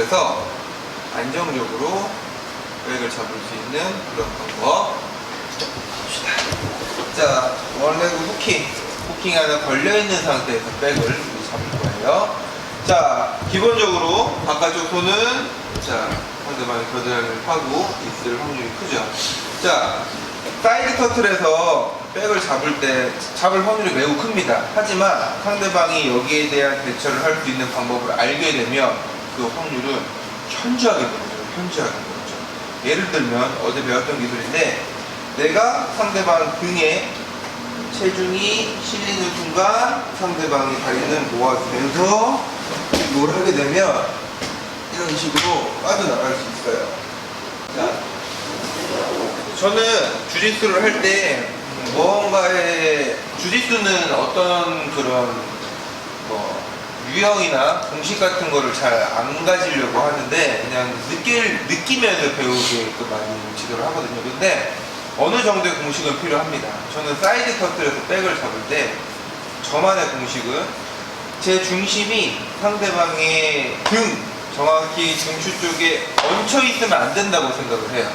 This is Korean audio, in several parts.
터트려서 안정적으로 백을 잡을 수 있는 그런 방법 봅시다. 자, 원래그 후킹, 후킹 하나 걸려있는 상태에서 백을 잡을 거예요. 자, 기본적으로 바깥쪽 손은 자, 상대방이 겨드랑이를 파고 있을 확률이 크죠. 자, 사이드 터틀에서 백을 잡을 때 잡을 확률이 매우 큽니다. 하지만 상대방이 여기에 대한 대처를 할 수 있는 방법을 알게 되면 그 확률은 현저하게 늘어져요. 현저하게 늘어져. 예를 들면 어제 배웠던 기술인데 내가 상대방 등에 체중이 실리는 순간 상대방이 다리는 모아주면서 뭘 하게 되면 이런 식으로 빠져나갈 수 있어요. 자, 저는 주짓수를 할 때 무언가의 주짓수는 어떤 그런 뭐 유형이나 공식 같은 거를 잘 안 가지려고 하는데 그냥 느낄 느끼면서 배우게끔 많이 지도를 하거든요. 근데 어느 정도의 공식은 필요합니다. 저는 사이드 터틀에서 백을 잡을 때 저만의 공식은 제 중심이 상대방의 등 정확히 중추 쪽에 얹혀 있으면 안 된다고 생각을 해요.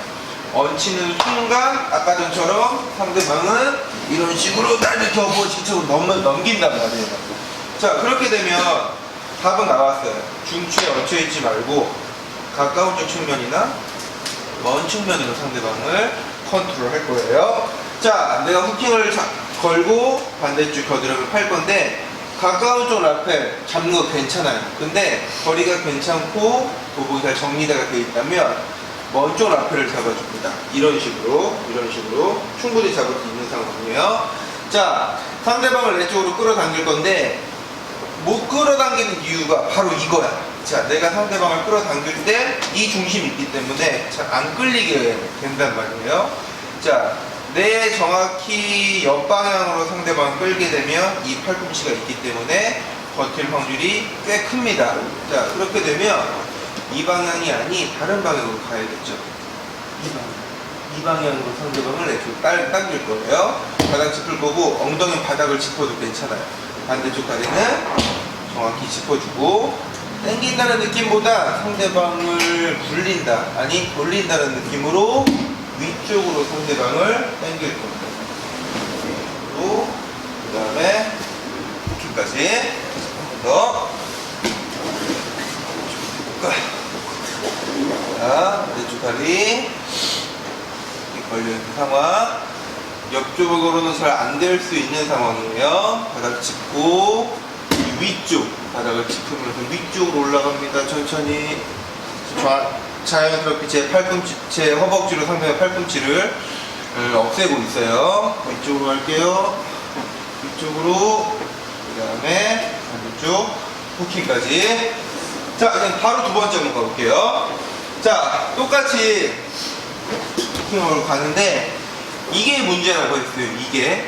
얹히는 순간 아까 전처럼 상대방은 이런 식으로 날 이렇게 어버지처럼 넘, 넘긴단 말이에요. 자 그렇게 되면 답은 나왔어요. 중추에 얹혀 있지 말고 가까운 쪽 측면이나 먼 측면으로 상대방을 컨트롤 할 거예요. 자, 내가 후킹을 자- 걸고 반대쪽 겨드랑이를 팔 건데 가까운 쪽 라펠 잡는 거 괜찮아요. 근데 거리가 괜찮고 도복이 잘 정리가 되어 있다면 먼쪽 라펠을 잡아줍니다. 이런 식으로, 이런 식으로 충분히 잡을 수 있는 상황이에요. 자, 상대방을 내 쪽으로 끌어당길 건데 못 끌어당기는 이유가 바로 이거야. 자, 내가 상대방을 끌어당길 때 이 중심이 있기 때문에 잘 안 끌리게 된단 말이에요. 자, 내 정확히 옆방향으로 상대방을 끌게 되면 이 팔꿈치가 있기 때문에 버틸 확률이 꽤 큽니다. 자, 그렇게 되면 이 방향이 아닌 다른 방향으로 가야겠죠. 이 방향. 이 방향으로 상대방을 이렇게 딸, 당길 거예요. 바닥 짚을 거고 엉덩이 바닥을 짚어도 괜찮아요. 반대쪽 다리는 정확히 짚어주고 당긴다는 느낌보다 상대방을 굴린다 아니 돌린다는 느낌으로 위쪽으로 상대방을 당길 겁니다. 그리고 그 다음에 후키까지 한번 더. 자, 반대쪽 다리 걸려있는 상황. 옆쪽으로는 잘 안 될 수 있는 상황이에요. 바닥 짚고 위쪽 바닥을 짚으면서 위쪽으로 올라갑니다. 천천히 좌, 자연스럽게 제 팔꿈치, 제 허벅지로 상대의 팔꿈치를 음, 없애고 있어요. 위쪽으로 갈게요. 위쪽으로 그 다음에 반대쪽 후킹까지. 자, 그냥 바로 두 번째 한번 가볼게요. 자, 똑같이 후킹으로 가는데 이게 문제라고 했어요. 이게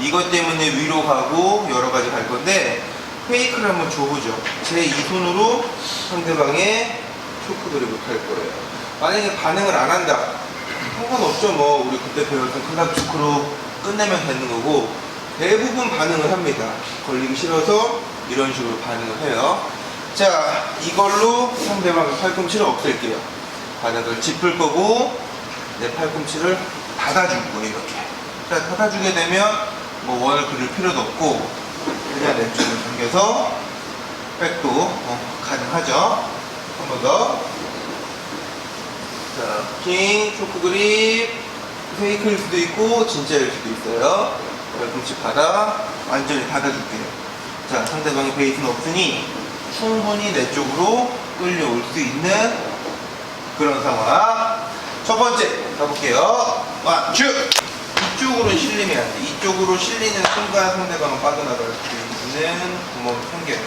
이것 때문에 위로 가고 여러 가지 갈 건데 페이크를 한번 줘보죠. 제 이 손으로 상대방의 초크 드립을 갈 거예요. 만약에 반응을 안 한다. 상관없죠. 뭐 우리 그때 배웠던 클럽 초크로 끝내면 되는 거고 대부분 반응을 합니다. 걸리기 싫어서 이런 식으로 반응을 해요. 자, 이걸로 상대방의 팔꿈치를 없앨게요. 바닥을 짚을 거고 내 팔꿈치를 닫아줄 거예요 이렇게 자 닫아주게 되면 뭐 원을 그릴 필요도 없고 그냥 왼쪽을 당겨서 백도 어, 가능하죠 한 번 더 자, 킹, 초크 그립 페이크일 수도 있고 진짜일 수도 있어요 팔꿈치 바닥 완전히 닫아줄게요 자 상대방의 베이스는 없으니 충분히 내 쪽으로 끌려올 수 있는 그런 상황 첫 번째 가볼게요. 원, 쭉! 이쪽으로 실리면 안 돼. 이쪽으로 실리는 순간 상대방은 빠져나갈 수 있는 구멍이 생겨요.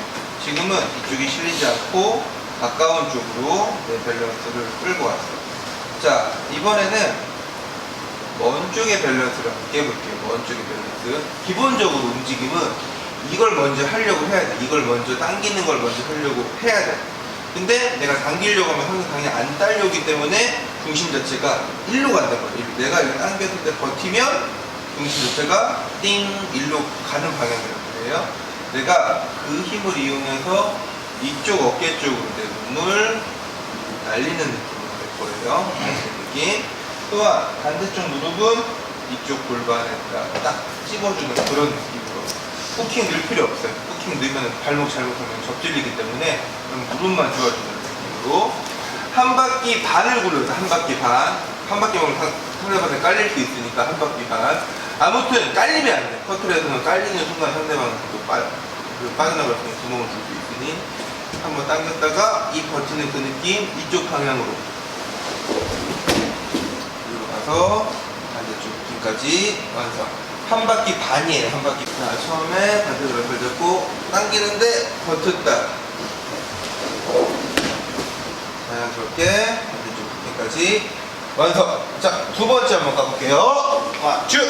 지금은 이쪽이 실리지 않고 가까운 쪽으로 내 밸런스를 끌고 왔어요. 자, 이번에는 먼 쪽의 밸런스를 함께 해볼게요. 먼 쪽의 밸런스. 기본적으로 움직임은 이걸 먼저 하려고 해야 돼. 이걸 먼저 당기는 걸 먼저 하려고 해야 돼. 근데 내가 당기려고 하면 항상 당연히 안 딸려오기 때문에 중심 자체가 일로 간단 말이에요. 내가 이거 당겼을 때 버티면 중심 자체가 띵 일로 가는 방향이란 말이에요. 내가 그 힘을 이용해서 이쪽 어깨 쪽으로 내 몸을 날리는 느낌으로 될 거예요. 느낌. 또한 반대쪽 무릎은 이쪽 골반에다 딱 찝어주는 그런 느낌으로. 후킹 넣을 필요 없어요. 후킹 넣으면 발목 잘못하면 접질리기 때문에 무릎만 좋아주는 느낌으로 한 바퀴 반을 굴려서 한 바퀴 반. 한 바퀴 상- 상대방에 깔릴 수 있으니까 한 바퀴 반. 아무튼 깔리면 안 돼. 커트에서는 깔리는 순간 상대방은 또 빠, 그 빠져나갈 수 있는 구멍을 줄 수 있으니 한번 당겼다가 이 버티는 그 느낌 이쪽 방향으로 그리고 가서 반대쪽 느낌까지 완성. 한 바퀴 반이에요. 한 바퀴. 자 처음에 반대쪽 왼발 잡고 당기는데 버텼다. 자연스럽게 반대쪽 부분까지 완성. 자, 두 번째 한번 가볼게요. 와, 쭉!